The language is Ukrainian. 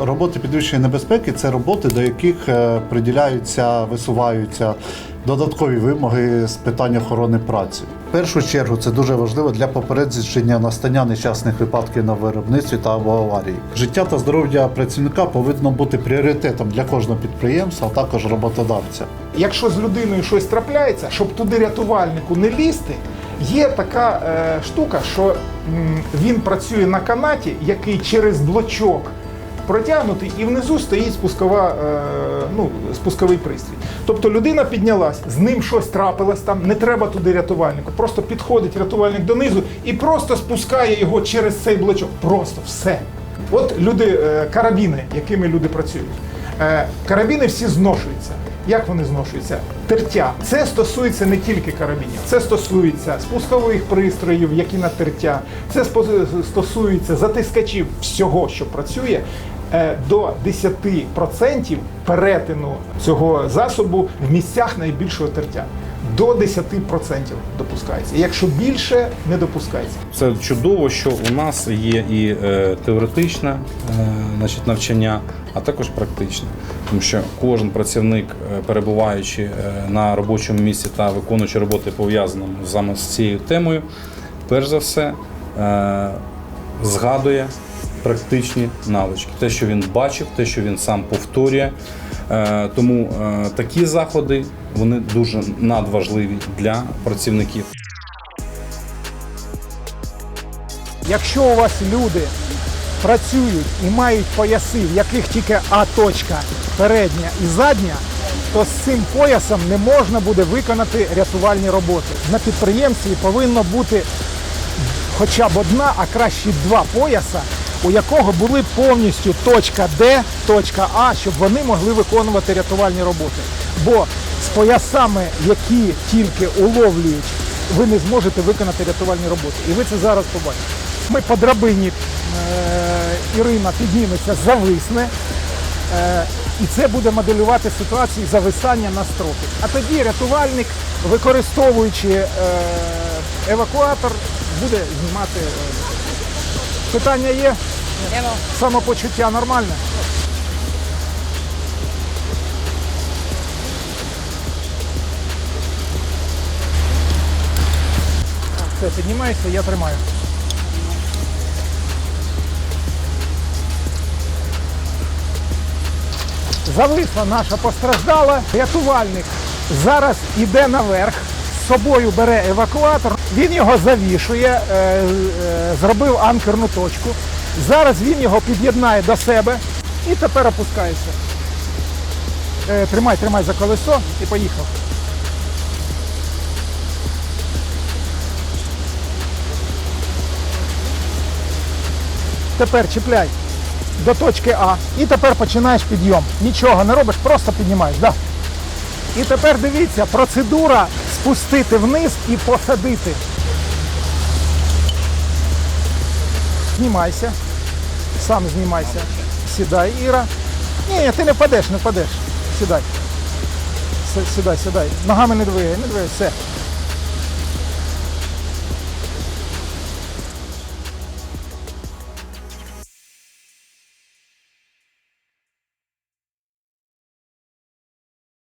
Роботи підвищення небезпеки це роботи, до яких е, приділяються, висуваються додаткові вимоги з питань охорони праці. В першу чергу це дуже важливо для попередження настання нещасних випадків на виробництві та або аварії. Життя та здоров'я працівника повинно бути пріоритетом для кожного підприємства, а також роботодавця. Якщо з людиною щось трапляється, щоб туди рятувальнику не лізти, є така е, штука, що м, він працює на канаті, який через блочок протягнутий, і внизу стоїть спускова, е, ну, спусковий пристрій. Тобто людина піднялась, з ним щось трапилось там, не треба туди рятувальнику. Просто підходить рятувальник донизу і просто спускає його через цей блочок. Просто все. От люди, е, карабіни, якими люди працюють. Е, Карабіни всі зношуються. Як вони зношуються? Тертя. Це стосується не тільки карабінів, це стосується спускових пристроїв, які на тертя, це стосується затискачів всього, що працює. Е, До 10% перетину цього засобу в місцях найбільшого тертя. До 10% допускається. Якщо більше, не допускається. Це чудово, що у нас є і е, теоретичне е, значить, навчання, а також практичне. Тому що кожен працівник, перебуваючи на робочому місці та виконуючи роботи пов'язані саме з цією темою, перш за все згадує практичні навички, те, що він бачив, те, що він сам повторює. Е, Тому е, такі заходи вони дуже надважливі для працівників. Якщо у вас люди працюють і мають пояси, в яких тільки А точка передня і задня, то з цим поясом не можна буде виконати рятувальні роботи. На підприємстві повинно бути хоча б одна, а краще два пояса, у якого були повністю точка Д, точка А, щоб вони могли виконувати рятувальні роботи. Бо з поясами, які тільки уловлюють, ви не зможете виконати рятувальні роботи. І ви це зараз побачите. Ми по драбині е, Ірина підніметься, зависне. Е, І це буде моделювати ситуацію зависання на строки. А тоді рятувальник, використовуючи е, евакуатор, буде знімати. Питання є? Самопочуття нормальне? Все, піднімайся, я тримаю. Зависла наша постраждала. Рятувальник зараз іде наверх, з собою бере евакуатор, він його завішує, е, е, зробив анкерну точку. Зараз він його під'єднає до себе і тепер опускається. Е, Тримай, тримай за колесо і поїхав. Тепер чіпляй до точки А. І тепер починаєш підйом. Нічого не робиш, просто піднімаєш. Да. І тепер дивіться, процедура спустити вниз і посадити. Знімайся. Сам знімайся. Сідай, Іра. Ні, ти не впадеш, не впадеш. Сідай. Сідай, сідай. Ногами не двигай, не двигай, все.